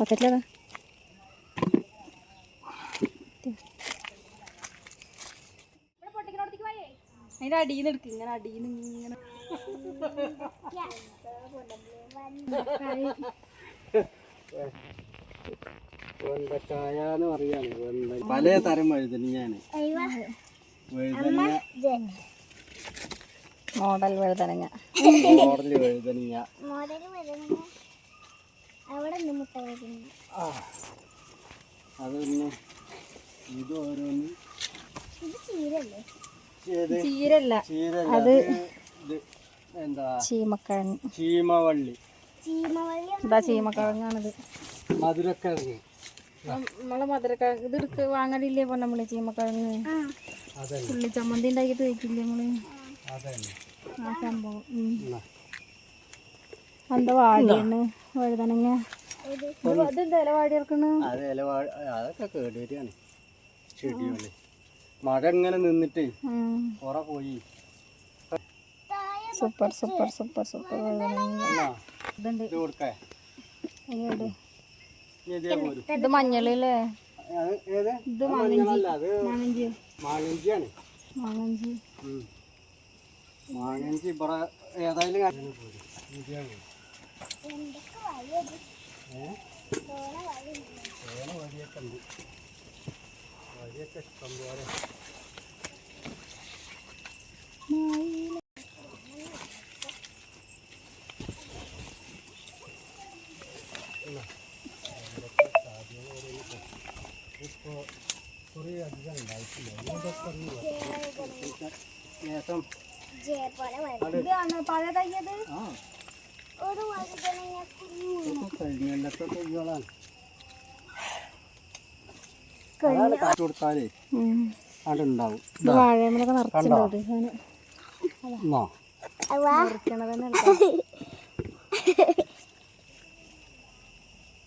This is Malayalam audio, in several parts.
ബക്കറ്റിലതാ അതിന്റെ അടിയിൽ നിന്ന് എടുക്കും ഇങ്ങനെ അടിയിൽ നിന്ന് ഇങ്ങനെ. വെണ്ടക്കായ എന്ന് പറയാണ് വെണ്ട പല തരം വഴുതനങ്ങയാണ് വഴുതനങ്ങ മോഡൽ വഴുതനങ്ങ. മോഡൽ വഴുതനങ്ങ. മോഡൽ വരുന്ന അവിടെ നിന്ന് മുട്ട വരുന്നു ആ അതൊന്ന്. ഇത് ഓരോന്ന്. ഇത് ചീരല്ലേ അത് എന്താ? ചീമക്കിഴങ്ങ്. ചീമവള്ളി. എന്താ ഇതാ ചീമക്കിഴങ്ങാണിത്. മധുരക്കിഴങ്ങ്. നമ്മളെ മധുരക്കിഴങ്ങ് ഇത് എടുക്ക വാങ്ങലില്ലേ പോലെ നമ്മൾ ചീമക്കിഴങ്ങ്? ഉള്ളി ചമ്മന്തി ഉണ്ടാക്കിട്ട് വെക്കില്ലേ നമ്മൾ? ആ സംഭവം. എന്താ വാടിയാണ് വഴുതനങ്ങ. അതെന്താ ഇല വാടി ഇറക്കണ്? അത് ഇല അതൊക്കെ കേടുവരികയാണ്. ചെടികൾ. മഴ ഇങ്ങനെ നിന്നിട്ട് പോയി. സൂപ്പർ സൂപ്പർ സൂപ്പർ സൂപ്പർ വഴുതനങ്ങ. ഇത് മഞ്ഞളില്ലേ? ഇത് മാങ്ങഞ്ചി മാങ്ങഞ്ചിയാണ് മാങ്ങഞ്ചി മാങ്ങഞ്ചി ഇവിടെ ഏതായാലും വേറെ വഴിയൊക്കെ ഉണ്ട് വഴിയൊക്കെ ഇഷ്ടം പോലെ ഇപ്പോൾ കുറേ അധികം ഉണ്ടായിട്ടില്ല വരും ഇതാണ് തയ്യത്? ആ. കാറ്റ് കൊടുത്താലേ വാഴമലൊക്കെ.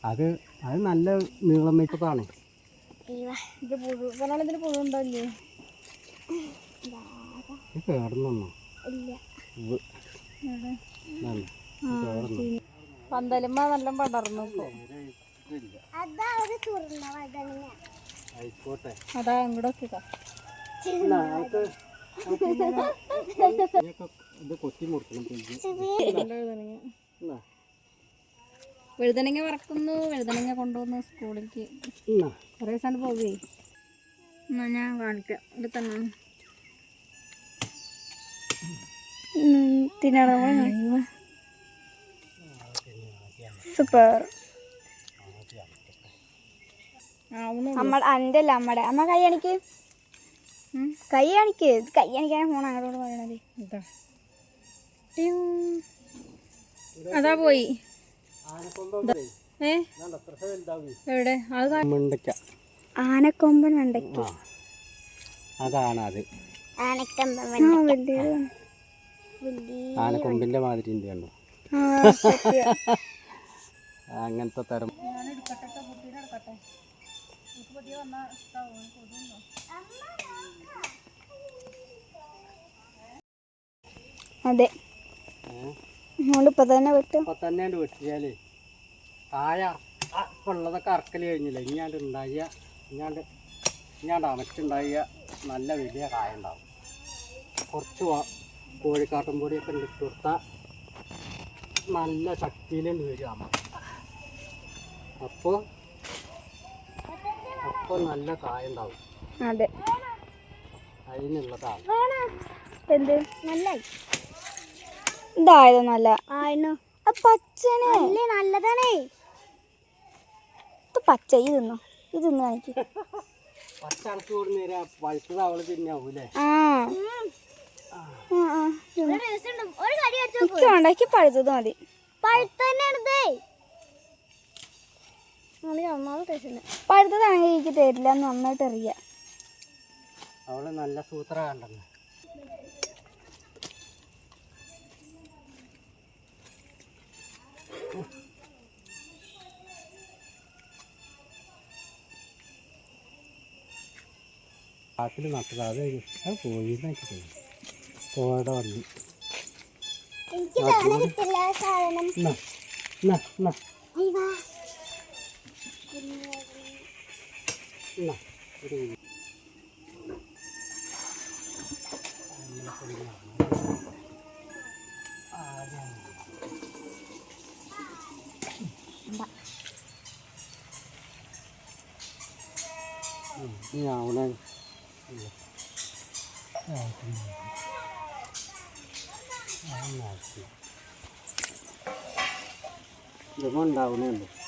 അത്. അത് നല്ല നീളം വെച്ചതാണ്. ഇവ ഇത് പുഴു പറഞ്ഞാൽ ഇതിന് പുഴു ഉണ്ടല്ലേ ഇത് കേടന്നു? ഇല്ല. പന്തലുമ്മ നല്ല പടർന്നു. അതാ ഒരു വെഴുതനങ്ങ. വറക്കുന്നു വെഴുതനങ്ങ കൊണ്ടുവന്നു സ്കൂളിലേക്ക്. കൊറേ കുറേ ദിവസം പോവേ. എന്നാ ഞാൻ കാണിക്കാം. ഇവിടെ തന്നെ. സൂപ്പർ. അമ്മ എന്റെ അല്ല അമ്മ കൈ കാണിക്ക്. കൈ കാണിക്ക്. ഇത് കൈ കാണിക്കാൻ ഫോൺ അങ്ങോട്ട് പറയണത്. ഇതാ അതാ പോയി. എവിടെ? അത് കാ- മുണ്ടയ്ക്ക. ആനക്കൊമ്പൻ ഉണ്ടക്ക് അതാണ് അത്. ആനക്കൊമ്പിന്റെ മാതിരി ഉണ്ട് കണ്ടോ? അങ്ങനത്തെ തരം. അതെ. നമ്മളിപ്പോ തന്നെ വിട്ടു. അപ്പൊ തന്നെ വെട്ടിയാലേ കായ ആ, ഇപ്പൊ ഉള്ളതൊക്കെ അറക്കൽ കഴിഞ്ഞില്ല? ഇനിയാണ്ട് ഉണ്ടായ ഇങ്ങാണ്ട് ഇങ്ങാണ്ട് അണച്ചുണ്ടാകിയ നല്ല വലിയ കായ ഉണ്ടാവും കുറച്ച് കോഴിക്കാട്ടും പൊടിയൊക്കെ ഇട്ട് കൊടുത്താൽ നല്ല ശക്തിയിലുണ്ട് വരിക അമ്മ അപ്പോൾ അപ്പോൾ നല്ല കായ ഉണ്ടാവും അതെ. അതിനുള്ളതാണ് എന്ത്? നല്ല ഇതായത് നല്ല. ആയിരുന്നു പച്ചനെ. അല്ലേ നല്ലതാണേ. ഇത് പച്ച ഇത് തിന്നോ. ഇത് തിന്നു കാണിക്ക്. പച്ച അടച്ചു കൊടുന്നേരാ പഴുത്തത് അവൾ തിന്നാവൂലേ ആ. എനിക്ക് വേണ്ട എനിക്ക് പഴുത്തത് മതി പഴുത്തതാണെങ്കിൽ എനിക്ക് തരില്ല നന്നായിട്ട് അറിയാം. അവൾ നല്ല സൂത്ര കണ്ടല്ലോ കാട്ടിൽ നട്ടത്. അത് അത് കോഴിന്നാക്കി തോന്നി കോഴ വന്നു. എനിക്ക് കിട്ടില്ല സാധനം. Nah, ini. nhào lên được con đầu lên được